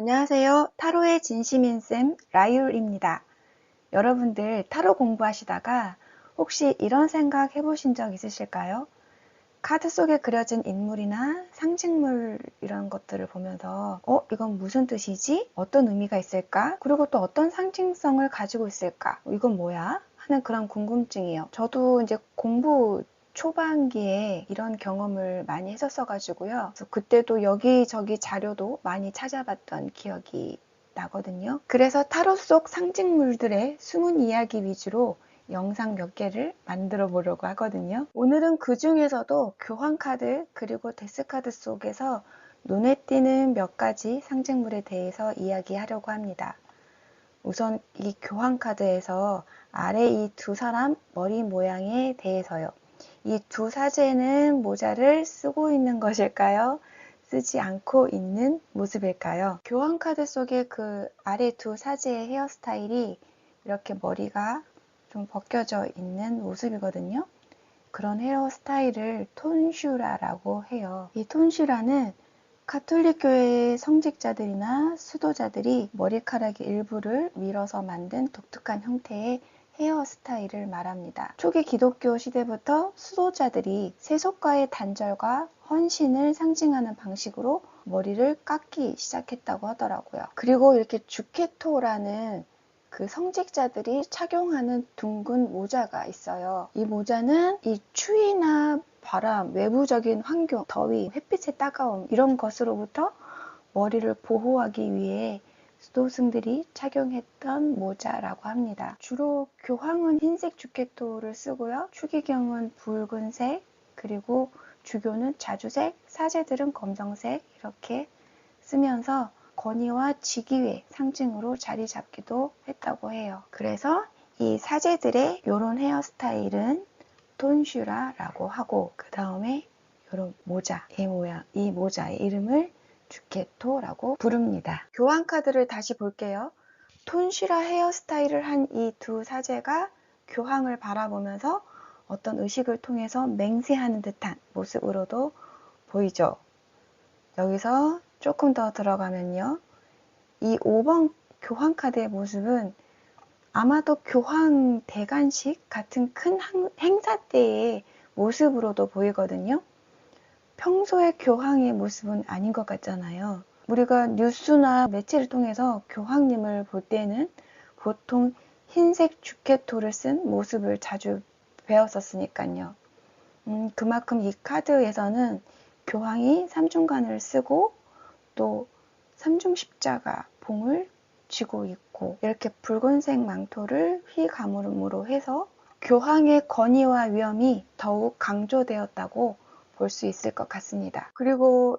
안녕하세요. 타로의 진심인 쌤 라율입니다. 여러분들 타로 공부하시다가 혹시 이런 생각 해보신 적 있으실까요? 카드 속에 그려진 인물이나 상징물 이런 것들을 보면서 어? 이건 무슨 뜻이지? 어떤 의미가 있을까? 그리고 또 어떤 상징성을 가지고 있을까? 이건 뭐야? 하는 그런 궁금증이에요. 저도 이제 공부 초반기에 이런 경험을 많이 했었어 가지고요. 그때도 여기저기 자료도 많이 찾아봤던 기억이 나거든요. 그래서 타로 속 상징물들의 숨은 이야기 위주로 영상 몇 개를 만들어 보려고 하거든요. 오늘은 그 중에서도 교환 카드 그리고 데스 카드 속에서 눈에 띄는 몇 가지 상징물에 대해서 이야기하려고 합니다. 우선 이 교환 카드에서 아래 이 두 사람 머리 모양에 대해서요. 이 두 사제는 모자를 쓰고 있는 것일까요? 쓰지 않고 있는 모습일까요? 교환 카드 속에 그 아래 두 사제의 헤어스타일이 이렇게 머리가 좀 벗겨져 있는 모습이거든요. 그런 헤어스타일을 톤슈라라고 해요. 이 톤슈라는 카톨릭 교회의 성직자들이나 수도자들이 머리카락의 일부를 밀어서 만든 독특한 형태의 헤어스타일을 말합니다. 초기 기독교 시대부터 수도자들이 세속과의 단절과 헌신을 상징하는 방식으로 머리를 깎기 시작했다고 하더라고요. 그리고 이렇게 주케토라는 그 성직자들이 착용하는 둥근 모자가 있어요. 이 모자는 이 추위나 바람, 외부적인 환경, 더위, 햇빛의 따가움 이런 것으로부터 머리를 보호하기 위해 수도승들이 착용했던 모자라고 합니다. 주로 교황은 흰색 주케토를 쓰고요. 추기경은 붉은색, 그리고 주교는 자주색, 사제들은 검정색 이렇게 쓰면서 권위와 직위의 상징으로 자리 잡기도 했다고 해요. 그래서 이 사제들의 이런 헤어스타일은 톤슈라라고 하고 그 다음에 이런 모자, 이 모양, 이 모자의 이름을 주케토라고 부릅니다. 교환 카드를 다시 볼게요. 톤슈라 헤어스타일을 한 이 두 사제가 교황을 바라보면서 어떤 의식을 통해서 맹세하는 듯한 모습으로도 보이죠. 여기서 조금 더 들어가면요. 이 5번 교황 카드의 모습은 아마도 교황 대관식 같은 큰 행사 때의 모습으로도 보이거든요. 평소의 교황의 모습은 아닌 것 같잖아요. 우리가 뉴스나 매체를 통해서 교황님을 볼 때는 보통 흰색 주케토를 쓴 모습을 자주 배웠었으니까요. 음, 그만큼 이 카드에서는 교황이 삼중간을 쓰고 또 삼중 십자가 봉을 쥐고 있고 이렇게 붉은색 망토를 휘가물음으로 해서 교황의 권위와 위엄이 더욱 강조되었다고 볼 수 있을 것 같습니다. 그리고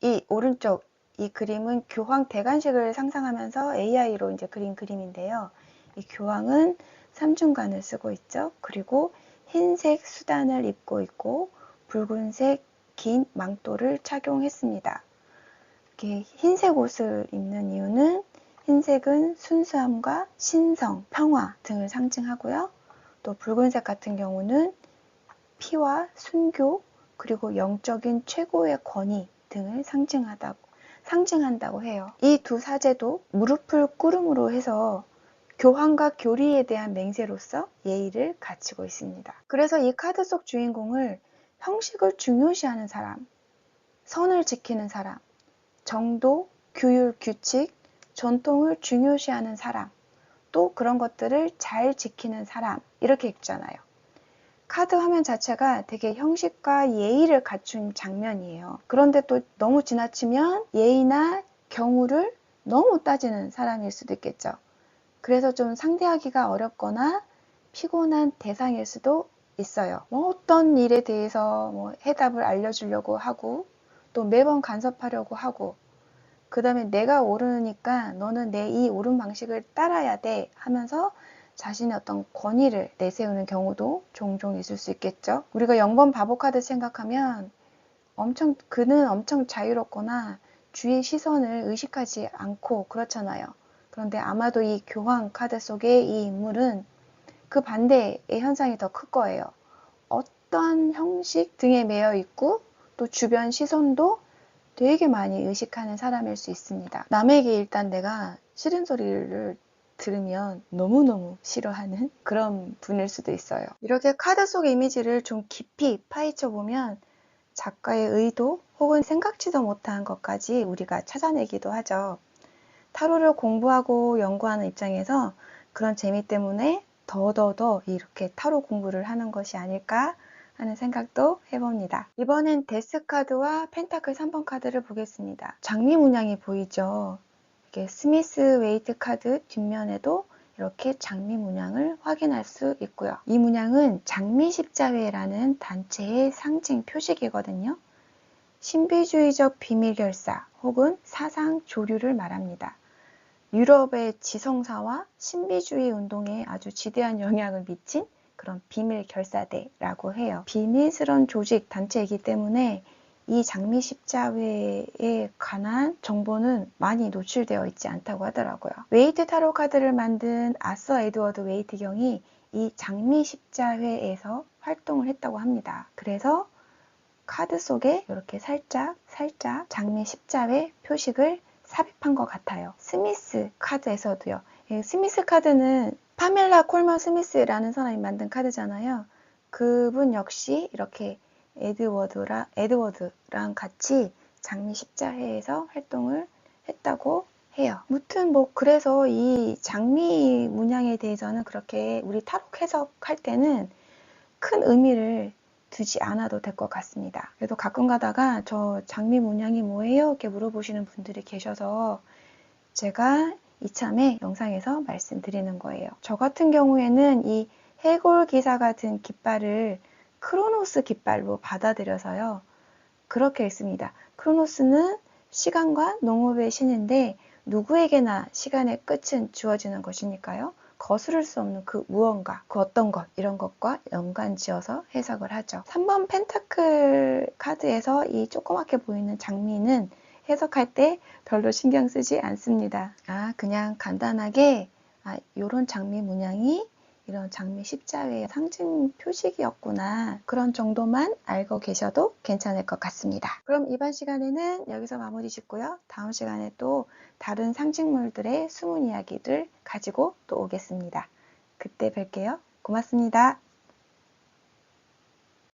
이 오른쪽 이 그림은 교황 대관식을 상상하면서 AI로 이제 그린 그림인데요. 이 교황은 삼중간을 쓰고 있죠. 그리고 흰색 수단을 입고 있고 붉은색 긴 망토를 착용했습니다. 이렇게 흰색 옷을 입는 이유는 흰색은 순수함과 신성, 평화 등을 상징하고요. 또 붉은색 같은 경우는 피와 순교, 그리고 영적인 최고의 권위 등을 상징하다고, 상징한다고 해요. 이 두 사제도 무릎을 꿇음으로 해서 교황과 교리에 대한 맹세로서 예의를 갖추고 있습니다. 그래서 이 카드 속 주인공을 형식을 중요시하는 사람, 선을 지키는 사람, 정도, 규율, 규칙, 전통을 중요시하는 사람, 또 그런 것들을 잘 지키는 사람, 이렇게 읽잖아요. 카드 화면 자체가 되게 형식과 예의를 갖춘 장면이에요. 그런데 또 너무 지나치면 예의나 경우를 너무 따지는 사람일 수도 있겠죠. 그래서 좀 상대하기가 어렵거나 피곤한 대상일 수도 있어요. 뭐 어떤 일에 대해서 뭐 해답을 알려주려고 하고 또 매번 간섭하려고 하고 그 다음에 내가 오르니까 너는 내이 옳은 방식을 따라야 돼 하면서 자신의 어떤 권위를 내세우는 경우도 종종 있을 수 있겠죠. 우리가 0번 바보 카드 생각하면 엄청 그는 엄청 자유롭거나 주의 시선을 의식하지 않고 그렇잖아요. 그런데 아마도 이 교황 카드 속의 이 인물은 그 반대의 현상이 더 클 거예요. 어떤 형식 등에 매여 있고 또 주변 시선도 되게 많이 의식하는 사람일 수 있습니다. 남에게 일단 내가 싫은 소리를 들으면 너무너무 싫어하는 그런 분일 수도 있어요. 이렇게 카드 속 이미지를 좀 깊이 파헤쳐 보면 작가의 의도 혹은 생각지도 못한 것까지 우리가 찾아내기도 하죠. 타로를 공부하고 연구하는 입장에서 그런 재미 때문에 더더더 이렇게 타로 공부를 하는 것이 아닐까 하는 생각도 해봅니다. 이번엔 데스 카드와 펜타클 3번 카드를 보겠습니다. 장미 문양이 보이죠? 이렇게 스미스 웨이트 카드 뒷면에도 이렇게 장미 문양을 확인할 수 있고요. 이 문양은 장미 십자회라는 단체의 상징 표식이거든요. 신비주의적 비밀 결사 혹은 사상 조류를 말합니다. 유럽의 지성사와 신비주의 운동에 아주 지대한 영향을 미친 그런 비밀 결사대라고 해요. 비밀스러운 조직 단체이기 때문에 이 장미 십자회에 관한 정보는 많이 노출되어 있지 않다고 하더라고요. 웨이트 타로 카드를 만든 아서 에드워드 웨이트 경이 이 장미 십자회에서 활동을 했다고 합니다. 그래서 카드 속에 이렇게 살짝 살짝 장미 십자회 표식을 삽입한 것 같아요. 스미스 카드에서도요. 스미스 카드는 파멜라 콜먼 스미스라는 사람이 만든 카드잖아요. 그분 역시 이렇게 에드워드랑, 에드워드랑 같이 장미 십자회에서 활동을 했다고 해요. 무튼 뭐 그래서 이 장미 문양에 대해서는 그렇게 우리 타로 해석할 때는 큰 의미를 두지 않아도 될 것 같습니다. 그래도 가끔 가다가 저 장미 문양이 뭐예요? 이렇게 물어보시는 분들이 계셔서 제가 이참에 영상에서 말씀드리는 거예요. 저 같은 경우에는 이 해골 기사 같은 깃발을 크로노스 깃발로 받아들여서요. 그렇게 했습니다. 크로노스는 시간과 농업의 신인데 누구에게나 시간의 끝은 주어지는 것이니까요. 거스를 수 없는 그 무언가, 그 어떤 것, 이런 것과 연관 지어서 해석을 하죠. 3번 펜타클 카드에서 이 조그맣게 보이는 장미는 해석할 때 별로 신경 쓰지 않습니다. 아, 그냥 간단하게 아, 요런 장미 문양이 이런 장미 십자회의 상징 표식이었구나. 그런 정도만 알고 계셔도 괜찮을 것 같습니다. 그럼 이번 시간에는 여기서 마무리 짓고요. 다음 시간에 또 다른 상징물들의 숨은 이야기들 가지고 또 오겠습니다. 그때 뵐게요. 고맙습니다.